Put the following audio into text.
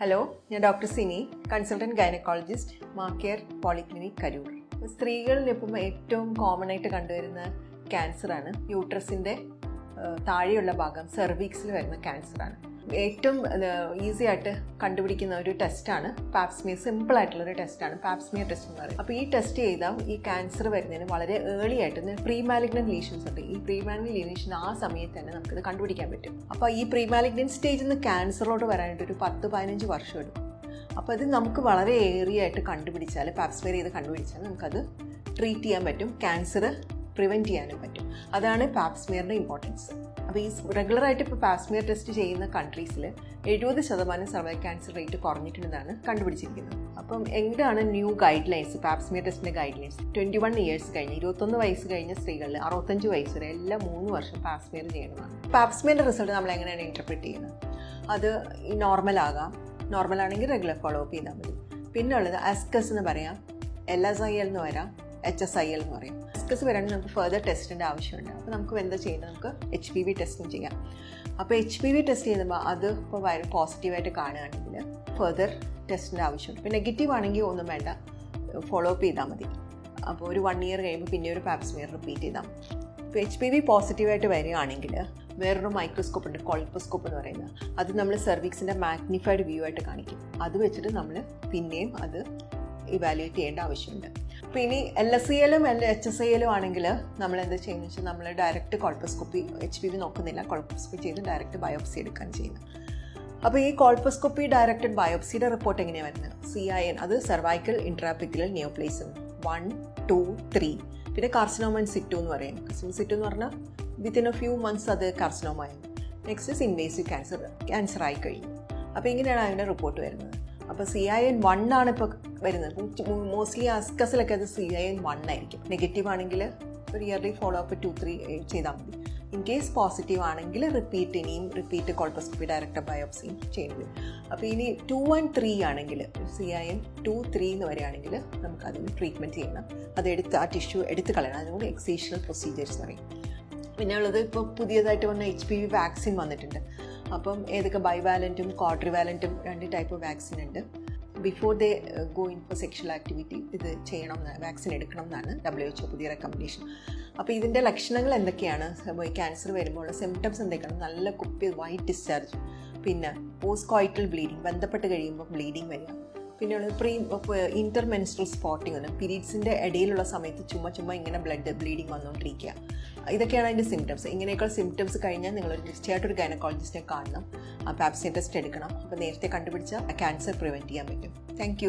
Hello ഞാൻ doctor Sini consultant gynaecologist Macare polyclinic Karur. സ്ത്രീകളിൽ ഇപ്പം ഏറ്റവും കോമൺ ആയിട്ട് കണ്ടുവരുന്ന ക്യാൻസറാണ് യൂട്രസിന്റെ താഴെയുള്ള ഭാഗം സെർവിക്സിൽ വരുന്ന ക്യാൻസറാണ് ഏറ്റവും ഈസി ആയിട്ട് കണ്ടുപിടിക്കുന്ന ഒരു ടെസ്റ്റാണ് പാപ്സ്മിയർ സിമ്പിൾ ആയിട്ടുള്ള ഒരു ടെസ്റ്റാണ് പാപ്സ്മിയർ ടെസ്റ്റ് എന്ന് പറയുന്നത്. അപ്പോൾ ഈ ടെസ്റ്റ് ചെയ്താൽ ഈ ക്യാൻസർ വരുന്നതിന് വളരെ ഏർലി ആയിട്ട് പ്രീമാലിഗ്നൻ ലീഷൻസ് ഉണ്ട്. ഈ പ്രീമാലിഗ്നൻ ലീഷൻ ആ സമയത്ത് തന്നെ നമുക്കിത് കണ്ടുപിടിക്കാൻ പറ്റും. അപ്പോൾ ഈ പ്രീമാലിഗ്നൻ സ്റ്റേജിൽ നിന്ന് ക്യാൻസറോട് വരാനായിട്ട് ഒരു പത്ത് പതിനഞ്ച് വർഷം എടുക്കും. അപ്പോൾ ഇത് നമുക്ക് വളരെ ഏറിയായിട്ട് കണ്ടുപിടിച്ചാൽ പാപ്സ്മിയർ ചെയ്ത് കണ്ടുപിടിച്ചാൽ നമുക്കത് ട്രീറ്റ് ചെയ്യാൻ പറ്റും. ക്യാൻസർ പ്രിവെന്റ് ചെയ്യാനും പറ്റും. അതാണ് പാപ്സ്മിയറിന്റെ ഇമ്പോർട്ടൻസ് അപ്പോൾ ഈ റെഗുലറായിട്ട് ഇപ്പോൾ പാപ്സ്മിയർ ടെസ്റ്റ് ചെയ്യുന്ന കൺട്രീസിൽ എഴുപത് ശതമാനം സർവൈ ക്യാൻസർ റേറ്റ് കുറഞ്ഞിട്ടുണ്ടെന്നാണ് കണ്ടുപിടിച്ചിരിക്കുന്നത്. അപ്പം എന്താണ് ന്യൂ ഗൈഡ് ലൈൻസ് പാപ്സ്മിയർ ടെസ്റ്റിന്റെ guidelines twenty one years കഴിഞ്ഞ് ഇരുപത്തൊന്ന് വയസ്സ് കഴിഞ്ഞ സ്ത്രീകളിൽ അറുപത്തഞ്ച് വയസ്സ് വരെ എല്ലാ മൂന്ന് വർഷം പാപ്സ്മിയർ ചെയ്യണമെന്നാണ് പാപ്സ്മിയറിന്റെ റിസൾട്ട് നമ്മൾ എങ്ങനെയാണ് ഇന്റർപ്രിറ്റ് ചെയ്യുന്നത്? അത് നോർമൽ ആകാം. നോർമൽ ആണെങ്കിൽ റെഗുലർ ഫോളോ അപ്പ് ചെയ്താൽ മതി. പിന്നെ ഉള്ളത് അസ്കസ് എന്ന് പറയാം എൽ എസ് ഐ എൽ എന്ന് വരാം എച്ച് എസ് ഐ എൽ എന്ന് പറയും. അസ്കസ് വരാണെങ്കിൽ നമുക്ക് ഫെർദർ ടെസ്റ്റിന്റെ ആവശ്യമുണ്ട്. അപ്പോൾ നമുക്ക് എന്താ ചെയ്യുന്നത് നമുക്ക് എച്ച് പി വി ടെസ്റ്റിംഗ് ചെയ്യാം. അപ്പോൾ എച്ച് പി വി ടെസ്റ്റ് ചെയ്യുമ്പോൾ അത് ഇപ്പോൾ വൈറൽ പോസിറ്റീവായിട്ട് കാണുകയാണെങ്കിൽ ഫെർദർ ടെസ്റ്റിന്റെ ആവശ്യമുണ്ട്. ഇപ്പോൾ നെഗറ്റീവ് ആണെങ്കിൽ ഒന്നും വേണ്ട. ഫോളോ അപ്പ് ചെയ്താൽ മതി. അപ്പോൾ ഒരു വൺ ഇയർ കഴിയുമ്പോൾ പിന്നെ ഒരു പാപ്സ്മിയർ റിപ്പീറ്റ് ചെയ്താൽ ഇപ്പോൾ എച്ച് പി വി പോസിറ്റീവായിട്ട് വരികയാണെങ്കിൽ വേറൊരു മൈക്രോസ്കോപ്പ് ഉണ്ട് കോൾപ്പോസ്കോപ്പ് എന്ന് പറയുന്നത് അത് നമ്മൾ സെർവിക്സിന്റെ മാഗ്നിഫൈഡ് വ്യൂ ആയിട്ട് കാണിക്കും. അത് വെച്ചിട്ട് നമ്മൾ പിന്നെയും അത് ഇവാലുവേറ്റ് ചെയ്യേണ്ട ആവശ്യമുണ്ട്. അപ്പോൾ ഇനി എൽ എസ് സി എല്ലും എൽ എച്ച് എസ് എല്ലും ആണെങ്കിൽ നമ്മൾ എന്ത് ചെയ്യുന്നത് വെച്ചാൽ നമ്മൾ direct colposcopy H P V നോക്കുന്നില്ല. കോൾപ്പോസ്കോപ്പി ചെയ്ത് ഡയറക്റ്റ് ബയോപ്സി എടുക്കാൻ ചെയ്യുന്നത്. അപ്പോൾ ഈ കോൾപ്പോസ്കോപ്പി ഡയറക്റ്റഡ് ബയോപ്സിയുടെ റിപ്പോർട്ട് എങ്ങനെയാണ് വരുന്നത്? സി ഐ എൻ അത് സെർവൈക്കൽ ഇൻട്രാപിക്കുലർ നിയോപ്ലേസും വൺ ടു ത്രീ പിന്നെ കാർസിനോമൻ സിറ്റു എന്ന് പറയും. കാർസിനോമൻ സിറ്റു എന്ന് പറഞ്ഞാൽ വിത്തിൻ എ ഫ്യൂ മന്ത്സ് അത് കാർസിനോമായി നെക്സ്റ്റ് ഇൻവേസീവ് ക്യാൻസർ ക്യാൻസർ ആയി കഴിഞ്ഞു. അപ്പോൾ ഇങ്ങനെയാണ് അതിന്റെ റിപ്പോർട്ട് വരുന്നത്. അപ്പോൾ സി ഐ എൻ വൺ ആണ് ഇപ്പോൾ വരുന്നത്. മോസ്റ്റ്ലി അസ്കസിലൊക്കെ അത് സി ഐ എൻ വൺ ആയിരിക്കും. നെഗറ്റീവ് ആണെങ്കിൽ ഒരു early follow up two three ചെയ്താൽ മതി. ഇൻ കേസ് പോസിറ്റീവ് ആണെങ്കിൽ റിപ്പീറ്റ് ഇനിയും റിപ്പീറ്റ് കോൾപ്പോസ്കോപ്പി ഡയറക്ടർ ബയോപ്സിയും വരും അപ്പോൾ ഇനി ടു ആൻഡ് ത്രീ ആണെങ്കിൽ C I N two three എന്ന് വരികയാണെങ്കിൽ നമുക്ക് അതിന് ട്രീറ്റ്മെന്റ് ചെയ്യണം. അത് എടുത്ത് ആ ടിഷ്യൂ എടുത്ത് കളയണം. അതുകൊണ്ട് എക്സീഷണൽ പ്രൊസീജിയേഴ്സ് പറയും. പിന്നെ ഉള്ളത് ഇപ്പോൾ പുതിയതായിട്ട് വന്ന എച്ച് പി വി വാക്സിൻ വന്നിട്ടുണ്ട്. അപ്പം ഏതൊക്കെ ബൈവാലന്റും കോട്രിവാലന്റും രണ്ട് ടൈപ്പ് വാക്സിൻ ഉണ്ട്. Before they go in for sexual activity ഇത് ചെയ്യണം വാക്സിൻ എടുക്കണം എന്നാണ് ഡബ്ല്യു എച്ച് പുതിയ റെക്കമെൻഡേഷൻ അപ്പോൾ ഇതിന്റെ ലക്ഷണങ്ങൾ എന്തൊക്കെയാണ്? ക്യാൻസർ വരുമ്പോൾ സിംറ്റംസ് എന്തൊക്കെയാണ്? നല്ല കുപ്പി വൈറ്റ് ഡിസ്ചാർജ് പിന്നെ പോസ്റ്റ് കോയിറ്റൽ ബ്ലീഡിങ് ബന്ധപ്പെട്ട് കഴിയുമ്പോൾ ബ്ലീഡിങ് വരിക. പിന്നെയുള്ളത് പ്രീ ഇന്റർമെൻസ്ട്രൽ സ്പോട്ടിംഗ് ആണ്. പീരീഡ്സിന്റെ ഇടയിലുള്ള സമയത്ത് ചുമ്മാ ചുമ്മാ ഇങ്ങനെ ബ്ലഡ് ബ്ലീഡിങ് വന്നുകൊണ്ടിരിക്കുക ഇതൊക്കെയാണ് അതിന്റെ സിംറ്റംസ് ഇങ്ങനെയൊക്കെ സിംറ്റംസ് കഴിഞ്ഞാൽ നിങ്ങൾ തീർച്ചയായിട്ടും ഒരു ഗൈനക്കോളജിസ്റ്റിനെ കാണണം. പാപ്സിൻ ടെസ്റ്റ് എടുക്കണം. അപ്പോൾ നേരത്തെ കണ്ടുപിടിച്ച ക്യാൻസർ പ്രിവെന്റ് ചെയ്യാൻ പറ്റും. താങ്ക്